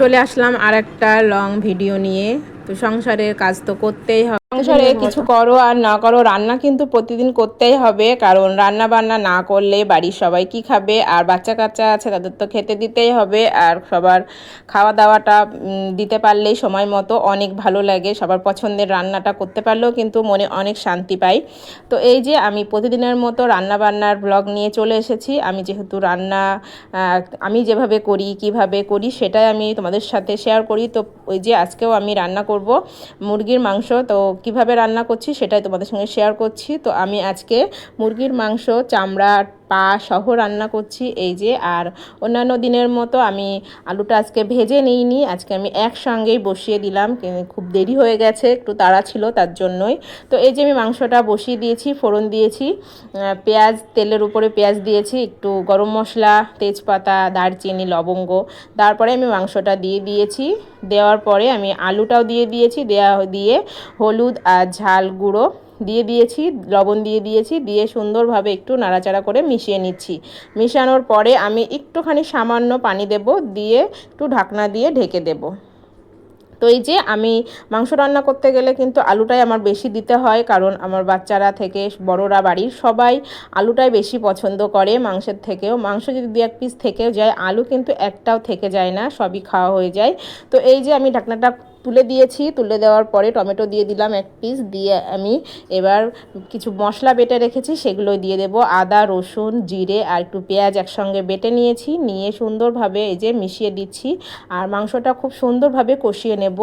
চলে আসলাম আর একটা long video নিয়ে। তো সংসারের কাজ তো করতেই হবে। সংসারে কিছু করো আর না করো রান্না কিন্তু প্রতিদিন করতেই হবে কারণ রান্না বান্না না করলে বাড়ির সবাই কি খাবে? আর বাচ্চা কাচ্চা আছে তাদের তো খেতে দিতেই হবে আর সবার খাওয়া দাওয়াটা দিতে পারলেই সময় মতো অনেক ভালো লাগে সবার পছন্দের রান্নাটা করতে পারলেও কিন্তু মনে অনেক শান্তি পাই। তো এই যে আমি প্রতিদিনের মতো রান্না বান্নার ব্লগ নিয়ে চলে এসেছি আমি যেহেতু রান্না আমি যেভাবে করি কীভাবে করি সেটাই আমি তোমাদের সাথে শেয়ার করি। তো ওই যে আজকেও আমি রান্না করব মুরগির মাংস তো কীভাবে রান্না করছি সেটাই তোমাদের সঙ্গে শেয়ার করছি। তো আমি আজকে মুরগির মাংস চামড়া পা সহ রান্না করছি এই যে। আর অন্যান্য দিনের মতো আমি আলুটা আজকে ভেজে নিইনি, আজকে আমি একসঙ্গেই বসিয়ে দিলাম খুব দেরি হয়ে গেছে, একটু তাড়া ছিল তার জন্যই। তো এই যে আমি মাংসটা বসিয়ে দিয়েছি, ফোড়ন দিয়েছি পেঁয়াজ, তেলের উপরে পেঁয়াজ দিয়েছি, একটু গরম মশলা, তেজপাতা, দারচিনি, লবঙ্গ, তারপরে আমি মাংসটা দিয়ে দিয়েছি। দেওয়ার পরে আমি আলুটাও দিয়ে দিয়েছি দেওয়া দিয়ে হলুদ আর ঝাল গুঁড়ো। দিয়ে দিয়েছি, লবণ দিয়ে দিয়েছি, দিয়ে সুন্দরভাবে একটু নাড়াচাড়া করে মিশিয়ে নিচ্ছি। মিশানোর পরে আমি একটুখানি সামান্য পানি দেব, দিয়ে একটু ঢাকনা দিয়ে ঢেকে দেবো। তো এই যে আমি মাংস রান্না করতে গেলে কিন্তু আলুটাই আমার বেশি দিতে হয়, কারণ আমার বাচ্চারা থেকে, বড়রা বাড়ির সবাই আলুটাই বেশি পছন্দ করে মাংসের থেকেও। মাংস যদি দু এক পিস থেকেও যায়, আলু কিন্তু একটাও থেকে যায় না, সবই খাওয়া হয়ে যায়। তো এই যে আমি ঢাকনাটা তুলে দিয়েছি, তুলে দেওয়ার পরে টমেটো দিয়ে দিলাম এক পিস দিয়ে আমি এবার কিছু মশলা বেটে রেখেছি সেগুলো দিয়ে দেব। আদা, রসুন, জিরে আর একটু পেঁয়াজ একসঙ্গে বেটে নিয়েছি, নিয়ে সুন্দরভাবে এই যে মিশিয়ে দিচ্ছি। আর মাংসটা খুব সুন্দরভাবে কষিয়ে নেব।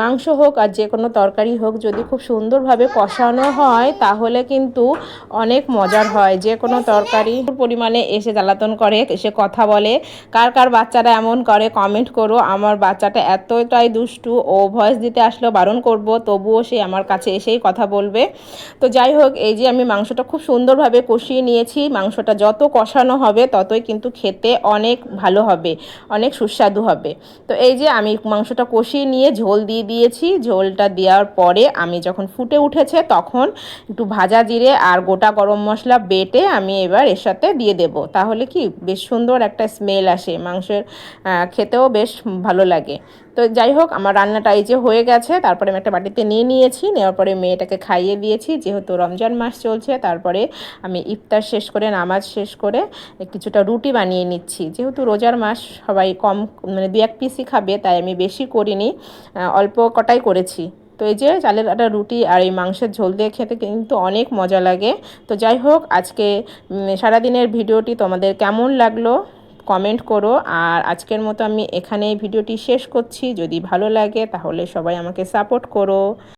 মাংস হোক আর যে কোনো তরকারি হোক, যদি খুব সুন্দরভাবে কষানো হয়, তাহলে কিন্তু অনেক মজার হয়। যে কোনো তরকারি পরিমাণে এসে জ্বালাতন করে, এসে কথা বলে। কার কার বাচ্চারা এমন করে কমেন্ট করো। আমার বাচ্চাটা এতটাই দুষ্টু ও ভয়েস দিতে আসলেও বারণ করব, তবুও সে আমার কাছে এসেই কথা বলবে। তো যাই হোক, এই যে আমি মাংসটা খুব সুন্দরভাবে কষিয়ে নিয়েছি, মাংসটা যত কষানো হবে ততই কিন্তু খেতে অনেক ভালো হবে, অনেক সুস্বাদু হবে। তো এই যে আমি মাংসটা কষিয়ে নিয়ে ঝোল দিয়ে দিয়েছি, ঝোলটা দেওয়ার পরে আমি যখন ফুটে উঠেছে তখন একটু ভাজা জিরে আর গোটা গরম মশলা বেটে আমি এবার এর সাথে দিয়ে দেব। তাহলে কি বেশ সুন্দর একটা স্মেল আসে, মাংসের খেতেও বেশ ভালো লাগে। তো যাই হোক, আমার রান্নাটা এই যে হয়ে গেছে। তারপরে আমি একটা বাটিতে নিয়ে নিয়েছি। নেওয়ার পরে মেয়েটাকে খাইয়ে দিয়েছি। যেহেতু রমজান মাস চলছে, তারপরে আমি ইফতার শেষ করে, নামাজ শেষ করে কিছুটা রুটি বানিয়ে নিচ্ছি। যেহেতু রোজার মাস, সবাই কম মানে দু এক পিসই খাবে, তাই আমি বেশি করিনি। অল্প কটাই করেছি। তো এই যে চালের আটা, রুটি আর এই মাংসের ঝোল দিয়ে খেতে কিন্তু অনেক মজা লাগে। তো যাই হোক, আজকে সারাদিনের ভিডিওটি তোমাদের কেমন লাগল? কমেন্ট করো। আর আজকের মতো আমি এখানে ভিডিওটি শেষ করছি। যদি ভালো লাগে তাহলে সবাই আমাকে সাপোর্ট করো।